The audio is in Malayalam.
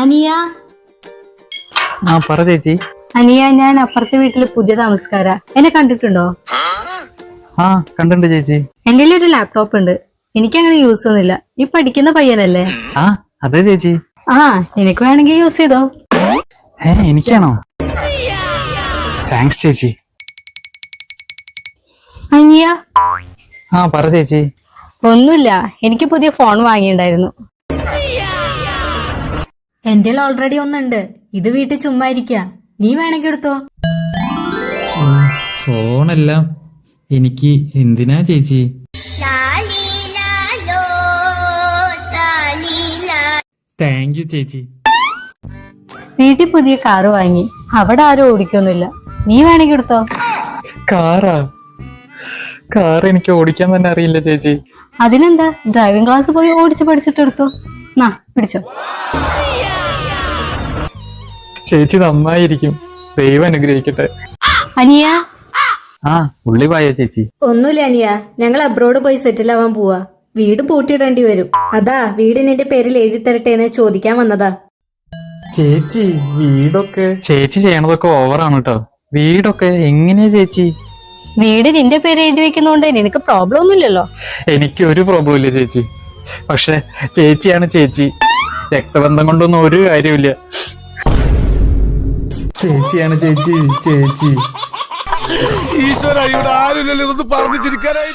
അനിയ. ആ പറ ചേച്ചി. അനിയ ഞാൻ അപ്പുറത്തെ വീട്ടിൽ പുതിയ താമസക്കാരാ. എന്നെ കണ്ടിട്ടുണ്ടോ? ആ കണ്ടിട്ടുണ്ട് ചേച്ചി. എന്റെ ഒരു ലാപ്ടോപ്പ് ഉണ്ട്. എനിക്ക് അങ്ങനെ യൂസ് ഒന്നുമില്ല. ഈ പഠിക്കുന്ന പയ്യനല്ലേ? ആ അതെ ചേച്ചി. ആ നിനക്ക് വേണമെങ്കിൽ യൂസ് ചെയ്തോ. ഏ എനിക്കാണോ? താങ്ക്സ് ചേച്ചി. അനിയ. ആ പറ ചേച്ചി. ഒന്നുമില്ല. എനിക്ക് പുതിയ ഫോൺ വാങ്ങിയിട്ടുണ്ടായിരുന്നു. എന്റെ ഓൾറെഡി ഒന്നുണ്ട്. ഇത് വീട്ടിൽ ചുമ്മാ ഇരിക്ക. നീ വേണമെങ്കിൽ എടുത്തോ? ഫോണെല്ലാം. എനിക്ക് എന്തിനാ ചേച്ചി? താങ്ക് യു ചേച്ചി. വീട്ടിൽ പുതിയ കാറ് വാങ്ങി. അവിടെ ആരും ഓടിക്കൊന്നുമില്ല. നീ വേണമെങ്കിൽ എടുത്തോ? കാറാ കാർ എനിക്ക് ഓടിക്കാൻ തന്നെ അറിയില്ല ചേച്ചി. അതിനെന്താ? ഡ്രൈവിംഗ് ക്ലാസ് പോയി ഓടിച്ചു പഠിച്ചിട്ട് എടുത്തോ? നാ പിടിച്ചോ. ചേച്ചി നന്നായിരിക്കും. ദൈവം അനുഗ്രഹിക്കട്ടെ. അനിയ? ആ ഉള്ളി പായോ ചേച്ചി? ഒന്നുമില്ല അനിയ. ഞങ്ങൾ അബ്രോഡ് പോയി സെറ്റിൽ ആവാൻ പോവാ. വീട് പൂട്ടിയിടേണ്ടി വരും. അതാ വീടിന് എന്റെ പേരിൽ എഴുതി തരട്ടെ എന്ന് ചോദിക്കാൻ വന്നതാ. ചേച്ചി വീടൊക്കെ ചേച്ചി ചെയ്യണതൊക്കെ ഓവറാണ് കേട്ടോ വീടൊക്കെ എങ്ങനെയാ ചേച്ചി? വീട് നിന്റെ പേര് എഴുതി വെക്കുന്നോണ്ട് നിനക്ക് പ്രോബ്ലം ഒന്നുമില്ലല്ലോ. എനിക്ക് ഒരു പ്രോബ്ലം ഇല്ല ചേച്ചി. പക്ഷെ ചേച്ചിയാണ് ചേച്ചി. രക്തബന്ധം കൊണ്ടൊന്നും ഒരു കാര്യമില്ല ചേച്ചിയാണ് ചേച്ചി ചേച്ചി. ഈശ്വര ഇവിടെ ആരുമില്ലല്ലോ ഇതൊന്ന് പറഞ്ഞു ചിരിക്കാനായി